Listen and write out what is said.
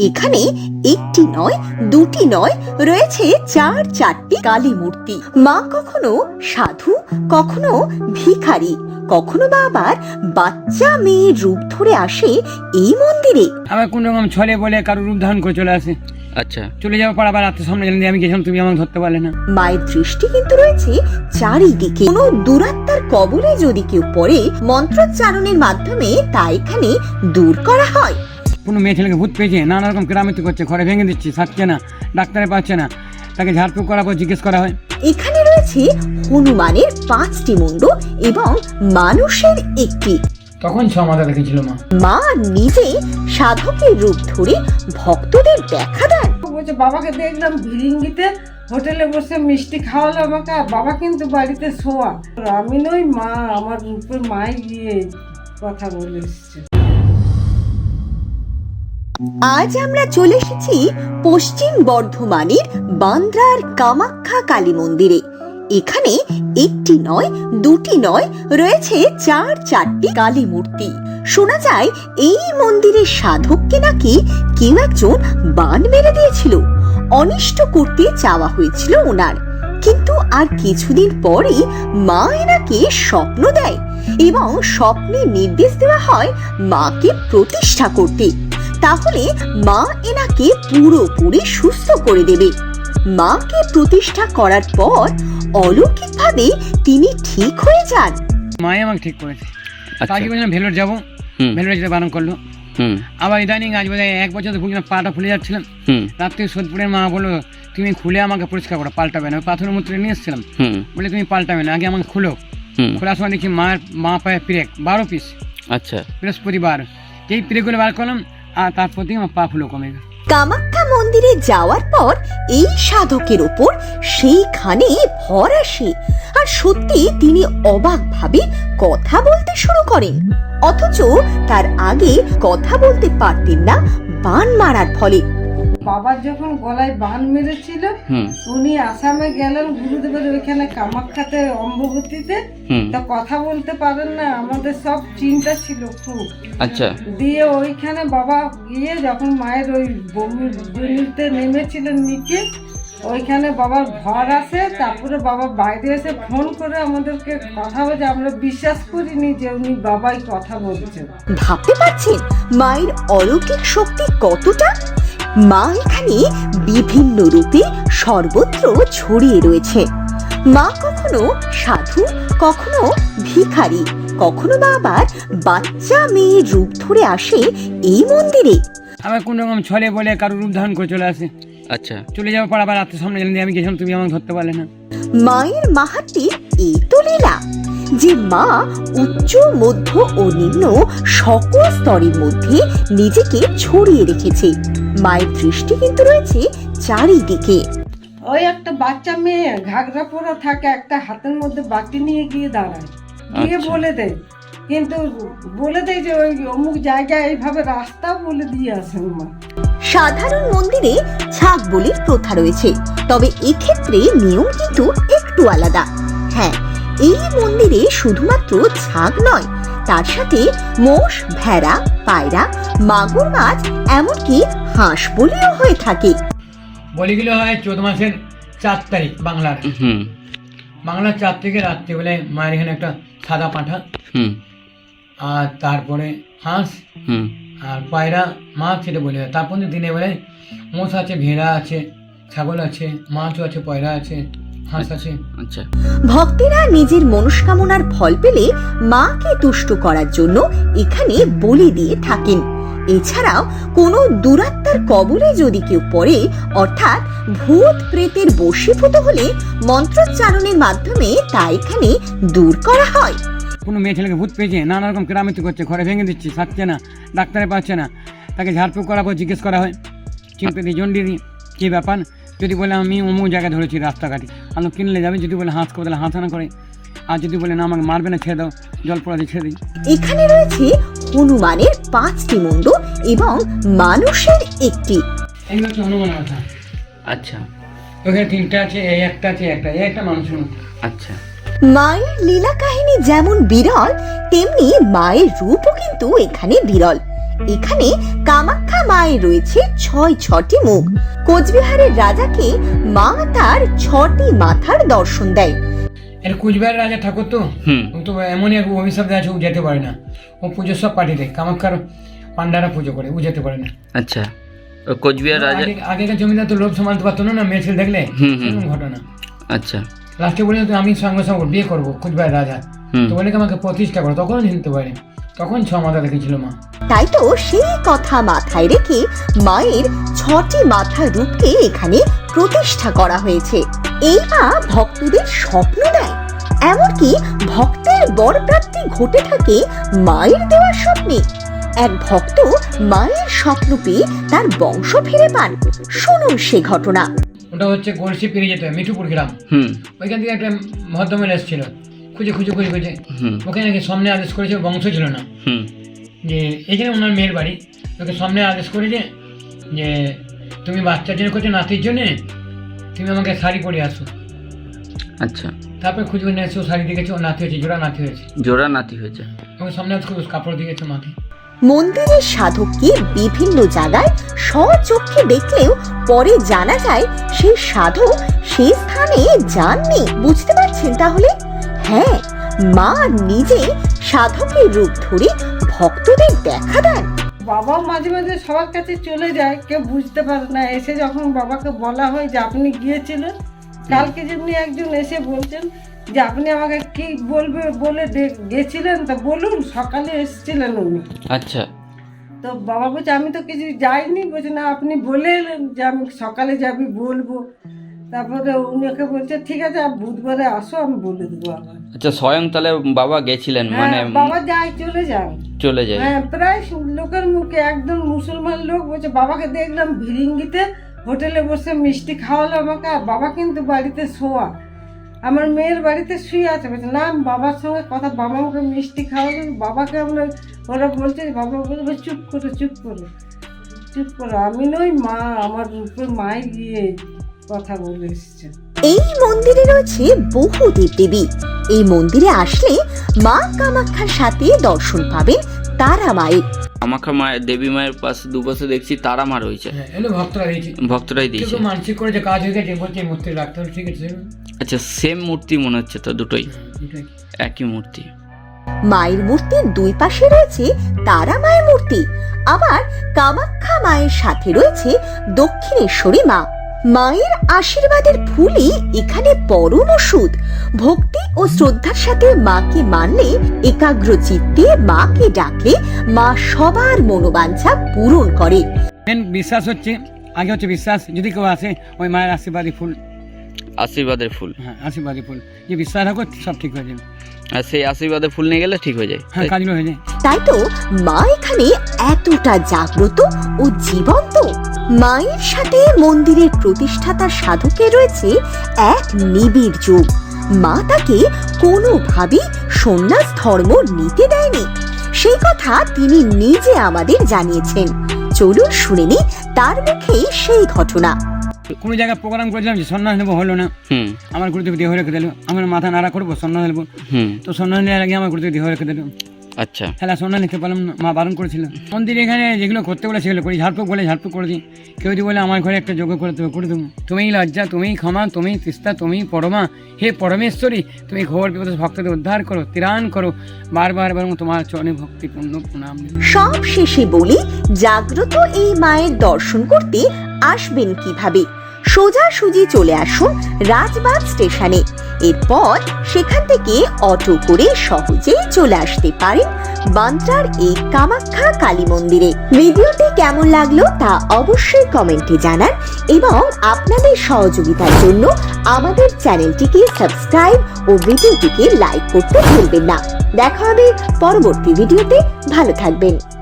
এখানে একটি নয় দুটি নয় রয়েছে চার চারটি কালী মূর্তি। মা কখনো সাধু কখনো ভিখারি কখনো বা আবার বাচ্চা মেয়ের রূপ ধরে আসে এই মন্দিরে। আবার কোন রকম ছলে বলে কারও রূপ ধারণ করে চলে আসে। আচ্ছা। চলে যাওয়ার পর আবার রাত্রে সামনে জানি আমি গেছিলাম তুমি আমাকে ধরতে পারলে না। মায়ের দৃষ্টি কিন্তু রয়েছে চারিদিকে। কোনো দুরাত্মার কবলে যদি কেউ পড়ে মন্ত্রোচ্চারণের মাধ্যমে তা এখানে দূর করা হয়। কোনো মেয়ে ছেলেকে ভূত পেয়েছে নানা রকম কেরামিতি করছে ঘরে ভেঙে দিচ্ছে সারছে না ডাক্তারে পাচ্ছে না তাকে ঝাড়ফুঁক করার পর জিজ্ঞেস করা হয়। এখানে রয়েছে হনুমানের পাঁচটি মুন্ড এবং মানুষের একটি। তখন ছ মাথা দেখেছিল মা। মা নিজে সাধকের রূপ ধরে ভক্তদের দেখা দেন। বলছে বাবাকে দেখলাম ভিরিঙ্গিতে হোটেলে বসে মিষ্টি খাওয়ালো আমাকে আর বাবা কিন্তু বাড়িতে শোয়া। আমি নই মা আমার রূপের মাই গিয়ে কথা বলে এসছে। আজ আমরা চলে এসেছি পশ্চিম বর্ধমানের বান্দ্রার কামাখ্যা কালী মন্দিরে। এখানে একটি নয়, দুটি নয়, রয়েছে চার চারটি কালী মূর্তি। শোনা যায়, এই মন্দিরের সাধককে নাকি কেউ একজন বান মেরে দিয়েছিল? অনিষ্ট করতে চাওয়া হয়েছিল ওনার। কিন্তু আর কিছুদিন পরে মা এনাকে স্বপ্ন দেয় এবং স্বপ্নে নির্দেশ দেওয়া হয় মাকে প্রতিষ্ঠা করতে। তাহলে মা এনাকে পুরোপুরি সুস্থ করে দেবে। মাকে প্রতিষ্ঠা করার পর অলৌকিকভাবে তিনি ঠিক হয়ে যান। মাই আমাকে ঠিক করেছে। আচ্ছা। তাকে ভেলোর যাব। ভেলোর যেতে বারণ করল। আবার ইদানিং আজ বোধ এক বছর ভুগছিলাম পাটা ফুলে যাচ্ছিলাম। রাত্রে সোদপুরের মা বলল তুমি খুলে আমাকে পরিষ্কার করো পাল্টাবে না পাথরের মূত্রে নিয়ে এসেছিলাম। বলে তুমি পাল্টাবে না আগে আমাকে খুলো। হুম। খোলার সময় দেখি মার মা পায়ে পিরেক বারো পিস। আচ্ছা। বৃহস্পতিবার। এই পিরেকগুলো বার করলাম আর তারপর দিয়ে আমার পা ফুলো কমে গেল। কামাখ্যা মন্দিরে যাওয়ার পর এই সাধকের ওপর সেইখানে ভর আসে। আর সত্যি তিনি অবাক ভাবে কথা বলতে শুরু করেন। অথচ তার আগে কথা বলতে পারতেন না বান মারার ফলে। বাবার যখন গলায় বান মেরেছিল উনি আসামে গেলেন গুরুদেবের ওইখানে কামাখ্যাতে অম্ববতীতে। তা কথা বলতে পারেন না আমাদের সব চিন্তা ছিল খুব। আচ্ছা। দিয়ে ওইখানে বাবা গিয়ে যখন মায়ের ওই বমির জনিতে নেমেছিলেন নিচে ওইখানে বাবার ঘর আসে তারপরে বাবা বাইরে এসে ফোন করে আমাদেরকে কথা বলছে। আমরা বিশ্বাস করিনি যে উনি বাবাই কথা বলছেন। ভাবতে পারছেন মায়ের অলৌকিক শক্তি কতটা? মা এখানে বিভিন্ন রূপে সর্বত্র ছড়িয়ে রয়েছে। মা কখনো সাধু কখনো ভিখারি কখনো বা আবার বাচ্চা মেয়ের রূপ ধরে আসে এই মন্দিরে। আমার কোন রকম ছলে বলে কারও রূপ ধারণ করে চলে আসে। আচ্ছা। চলে যাওয়ার পর আবার রাত্রে সামনে জানি আমি গেছিলাম তুমি আমাকে ধরতে পারলে না। মায়ের মাহাত্মের এই তো লীলা যে মা উচ্চ মধ্য ও নিম্ন সকল স্তরের মধ্যে নিজেকে ছড়িয়ে রেখেছে। মায়ের দৃষ্টি কিন্তু রয়েছে চারিদিকে। ওই একটা বাচ্চা মেয়ে ঘাগরা পরা থাকে একটা হাতের মধ্যে বাটি নিয়ে গিয়ে দাঁড়ায়। গিয়ে আচ্ছা। বলে দেয়। কিন্তু বলে দেয় যে ওই অমুক জায়গায় এইভাবে রাস্তা বলে দিয়ে আসেন মা। সাধারণ মন্দিরে ছাগ বলির প্রথা রয়েছে। তবে এক্ষেত্রে নিয়ম কিন্তু একটু আলাদা। হ্যাঁ এই মন্দিরে শুধুমাত্র ছাগ নয় তার সাথে মোষ ভেড়া পায়রা মাগুর মাছ এমনকি হাঁস বলিও হয়ে থাকে। বলিগুলো হয় চোদ্দ মাসের চার তারিখ বাংলার। হুম। বাংলার চার থেকে রাত্রিবেলায় মায়ের এখানে একটা সাদা পাঁঠা। হুম। আর তারপরে হাঁস। হুম। আর পায়রা মাছ সেটা বলে দেয় তারপর দিনের বেলায় মোষ আছে ভেড়া আছে ছাগল আছে মাছও আছে পয়রা আছে হাঁস আছে। আচ্ছা। ভক্তেরা নিজের মনস্কামনার ফল পেলে মাকে তুষ্ট করার জন্য এখানে বলি দিয়ে থাকেন। এছাড়াও কোনো দুরাত্মার কবলে যদি কেউ পড়ে অর্থাৎ ভূত প্রেতের বশীভূত হলে মন্ত্রোচ্চারণের মাধ্যমে তা এখানে দূর করা হয়। কোনো মেয়ে ছেলেকে ভূত পেয়েছে? নানা রকম কেরামিতি করছে ঘরে ভেঙে দিচ্ছে সারছে না ডাক্তারে পাচ্ছে না। তাকে ঝাড়ফুঁক করার পর জিজ্ঞেস করা হয় চিনপেদি জন্ডিরি? কী ব্যাপার? যদি বলে আমি অমুক জায়গায় ধরেছি রাস্তাঘাটে। আমি কিনলে যাবে? যদি বলে হাঁস করে তাহলে হাঁসানা করে। আর যদি বলে না আমাকে মারবে না ছেড়ে দাও জল পড়া দিয়ে ছেড়ে দিই। এখানে রয়েছে হনুমানের পাঁচটি মুন্ড এবং মানুষের একটি। এগুলো হচ্ছে আচ্ছা। ওখানে তিনটা আছে এই একটা আছে একটা এই একটা মানুষের মতো আচ্ছা। মায়ের লীলা কাহিনী যেমন বিরল তেমনি মায়ের রূপও কিন্তু এখানে বিরল। এখানে কামাখ্যা মায়ের রয়েছে ছয় ছটি মুখ। কোচবিহারের রাজাকে মা তার ছটি মাথার দর্শন দেয়। এর কুচবিহার রাজা ঠাকুর তো ও তো এমনই এক অভিশাপ দেওয়া আছে ও যেতে পারে না। ও পুজো সব কামাক্ষার পান্ডারা পুজো করে ও যেতে পারে না। আচ্ছা কোচবিহার রাজা আগেকার জমিদার তো লোভ সামালতে পারতো না না মেয়ে ছেলে দেখলে? ঘটনা। আচ্ছা। লাস্টে বলে আমি সঙ্গে সঙ্গে বিয়ে করব কুচবিহার রাজা। তো বলে আমাকে প্রতিষ্ঠা করো তখন চিনতে পারে তখন ছ মাথা রেখেছিল মা। তাই তো সেই কথা মাথায় রেখে মায়ের ছটি মাথার রূপকে এখানে প্রতিষ্ঠা করা হয়েছে। এই মা ভক্তদের স্বপ্ন দেয়। এমনকি ভক্তের বরপ্রাপ্তি ঘটে থাকে মায়ের দেওয়া স্বপ্নে। এক ভক্ত মায়ের স্বপ্ন পেয়ে তার বংশ ফিরে পান। শুনুন সে ঘটনা। ওটা হচ্ছে গলসি পেরিয়ে যেতে মিঠুপুর গ্রাম। হুম। ওইখান থেকে একটা ভদ্রমেল এসেছিল খুঁজে খুঁজে খুঁজে খুঁজে। হুম। ওকে নাকি সামনে আদেশ করেছে বংশ ছিল না। হুম। যে এখানে ওনার মেয়ের বাড়ি ওকে সামনে আদেশ করেছে যে তুমি বাচ্চার জন্য করছ নাতির জন্যে তুমি আমাকে শাড়ি পরে আসো। আচ্ছা। তারপরে খুঁজে নিয়ে এসে ও শাড়ি দেখেছে ও নাতি হয়েছে জোড়া নাতি হয়েছে। জোড়া নাতি হয়েছে। ওকে সামনে করে কাপড় দিয়েছে মাকে মন্দিরের সাধককে বিভিন্ন জায়গায় স্বচক্ষে দেখলেও পরে জানা যায় সেই সাধক সেই স্থানে যাননি। বুঝতে পারছেন তাহলে? হ্যাঁ মা নিজে সাধকের রূপ ধরে ভক্তদের দেখা দেন। বাবা মাঝে মাঝে সবার কাছে চলে যায় কেউ বুঝতে পারে না। এসে যখন বাবাকে বলা হয় যে আপনি গিয়েছিলেন কালকে যেমনি একজন এসে বলছেন যে আপনি আমাকে কি বলবে বলে গেছিলেন তা বলুন সকালে এসেছিলেন উনি। আচ্ছা। তো বাবা বলছে আমি তো কিছু যাইনি। বলছে না আপনি বলে এলেন যে আমি সকালে যাবি বলব। তারপরে উনি ওকে বলছে ঠিক আছে বুধবারে আসো আমি বলে দেবো আবার। আচ্ছা স্বয়ং তাহলে বাবা গেছিলেন মানে হ্যাঁ বাবা যায় চলে যায়। চলে যায়। হ্যাঁ প্রায় লোকের মুখে একদম মুসলমান লোক বলছে বাবাকে দেখলাম ভিরিঙ্গিতে হোটেলে বসে মিষ্টি খাওয়ালো আমাকে আর বাবা কিন্তু বাড়িতে শোয়া। আমার মেয়ের বাড়িতে শুয়ে আছে। বলছে না আমি বাবার সঙ্গে কথা বাবা আমাকে মিষ্টি খাওয়ালো বাবাকে আমরা ওরা বলছে বাবা বলবে চুপ করো চুপ করো চুপ করো। আমি নই মা আমার রূপের মাই গিয়ে কথা বলে এসছে। এই মন্দিরে রয়েছে বহু দেবদেবী। এই মন্দিরে আসলে মা কামাখ্যার সাথে দর্শন পাবেন তারা মায়ের। আমাকে মায়ের দেবী মায়ের পাশে দুপাশে দেখছি তারা মা রয়েছে। হ্যাঁ ভক্তরা দিয়েছে। ভক্তরাই দিয়েছে। মানসিক করেছে কাজ হয়ে গেছে বলছে এই মূর্তি রাখতে হবে ঠিক আছে আচ্ছা সেম মূর্তি মনে হচ্ছে তো দুটোই? একই মূর্তি। মায়ের মূর্তির দুই পাশে রয়েছে তারা মায়ের মূর্তি। আবার কামাখ্যা মায়ের সাথে রয়েছে দক্ষিণেশ্বরী মা। মায়ের আশীর্বাদের ফুলই এখানে পরম ওষুধ। ভক্তি ও শ্রদ্ধার সাথে মাকে মানলে একাগ্র চিত্তে মাকে ডাকলে মা সবার মনোবাঞ্ছা পূরণ করে। বিশ্বাস হচ্ছে আগে হচ্ছে বিশ্বাস যদি কেউ আসে ওই মায়ের আশীর্বাদী ফুল। আশীর্বাদের ফুল। হ্যাঁ আশীর্বাদী ফুল। যে বিশ্বাস রাখো সব ঠিক হয়ে যাবে। আর সেই আশীর্বাদের ফুল নিয়ে গেলে ঠিক হয়ে যায়। হ্যাঁ কাজগুলো হয়ে যায়। তাই তো মা এখানে এতটা জাগ্রত ও জীবন্ত। মায়ের সাথে মন্দিরের প্রতিষ্ঠাতা সাধকে রয়েছে এক নিবিড় যোগ। মা তাকে কোনোভাবেই সন্ন্যাস ধর্ম নিতে দেয়নি। সেই কথা তিনি নিজে আমাদের জানিয়েছেন। চলুন শুনে নি তার মুখে সেই ঘটনা। কোনো জায়গায় প্রোগ্রাম করেছিলাম যে সন্ন্যাস নেব হলো না। আমার গুরুদেব দেহ রেখে দিল। আমার মাথা নাড়া করব সন্ন্যাস নেব। হুম। তো সন্ন্যাস নেওয়ার আগে আমার গুরুদেব দেহ রেখে দিল। আচ্ছা। খেলা সন্ন্যাস নিতে পারলাম না মা বারণ করেছিল। মন্দির এখানে যেগুলো করতে বলে সেগুলো করি ঝাড়ফুঁক বলে ঝাড়ফুঁক করে দিই। কেউ যদি বলে আমার ঘরে একটা যোগ্য করে দেবো করে দেবো। তুমিই লজ্জা তুমিই ক্ষমা তুমি তিস্তা তুমি পরমা। হে পরমেশ্বরী তুমি ঘোর বিপদ ভক্তদের উদ্ধার করো ত্রাণ করো। বারবার এবং তোমার চরণে ভক্তিপূর্ণ প্রণাম। সব শেষে বলি জাগ্রত এই মায়ের দর্শন করতে আসবেন কীভাবে? সোজাসুজি চলে আসুন রাজবাগ স্টেশনে। এরপর সেখান থেকে অটো করে সহজেই চলে আসতে পারেন বান্দ্রার এই কামাখ্যা কালী মন্দিরে। ভিডিওটি কেমন লাগল তা অবশ্যই কমেন্টে জানান এবং আপনাদের সহযোগিতার জন্য আমাদের চ্যানেলটিকে সাবস্ক্রাইব ও ভিডিওটিকে লাইক করতে ভুলবেন না। দেখা হবে পরবর্তী ভিডিওতে। ভালো থাকবেন।